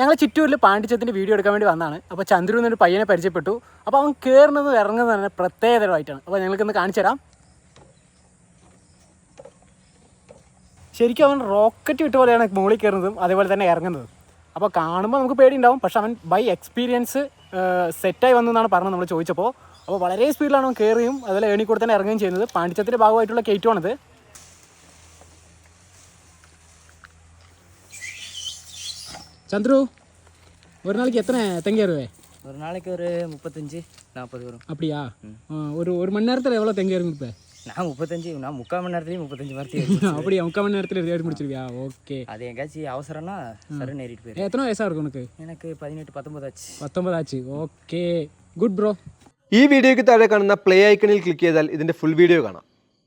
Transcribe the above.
ഞങ്ങൾ ചുറ്റൂരിൽ പാണ്ഡിച്ചത്തിന്റെ വീഡിയോ എടുക്കാൻ വേണ്ടി വന്നതാണ്. അപ്പോൾ ചന്ദ്രു എന്നൊരു പയ്യനെ പരിചയപ്പെട്ടു. അപ്പോൾ അവൻ കയറുന്നത് ഇറങ്ങുന്നത് തന്നെ പ്രത്യേകതരമായിട്ടാണ്. അപ്പോൾ ഞങ്ങൾക്കൊന്ന് കാണിച്ചു തരാം. ശരിക്കും അവൻ റോക്കറ്റ് വിട്ട പോലെയാണ് മുകളിൽ കയറുന്നതും അതേപോലെ തന്നെ ഇറങ്ങുന്നതും. അപ്പോൾ കാണുമ്പോൾ നമുക്ക് പേടിയുണ്ടാവും. പക്ഷെ അവൻ ബൈ എക്സ്പീരിയൻസ് സെറ്റായി വന്നു എന്നാണ് പറഞ്ഞത് നമ്മൾ ചോദിച്ചപ്പോൾ അപ്പോൾ വളരെ സ്പീഡിലാണ് അവൻ കയറുകയും അതുപോലെ ഏണി കൂടെ തന്നെ ഇറങ്ങുകയും ചെയ്യുന്നത്. പാണ്ഡിച്ചത്തിന്റെ ഭാഗമായിട്ടുള്ള കയറ്റുവാണത് ചന്ദ്രു ஒரு நாளைக்கு எத்தனை தங்கி தங்கியாருவே ஒரு நாளைக்கு ஒரு முப்பத்தஞ்சு நாற்பது வரும். அப்படியா? ஒரு ஒரு மணி நேரத்தில் எவ்வளோ தங்கி தங்கியாருங்க இப்போ? நான் முப்பத்தஞ்சு நான் முக்கால் மணி நேரத்துலேயும் முப்பத்தஞ்சு மரத்தையும் அப்படியா முக்கால் மணி நேரத்தில் ஏறி முடிச்சிருவியா? ஓகே. அது எங்கேயாச்சும் அவசரம்னா சருன்னு ஏறிட்டு போயிரு. எத்தனை வயசாக இருக்கும் உனக்கு? எனக்கு பதினெட்டு பத்தொம்பது ஆச்சு. பத்தொம்பது ആച്ചു ഓക്കെ ഗുഡ് ബ്രോ ഈ വീഡിയോയ്ക്ക് താഴെ കാണുന്ന പ്ലേ ഐക്കണിൽ ക്ലിക്ക് ചെയ്താൽ ഇതിൻ്റെ ഫുൾ വീഡിയോ കാണാം.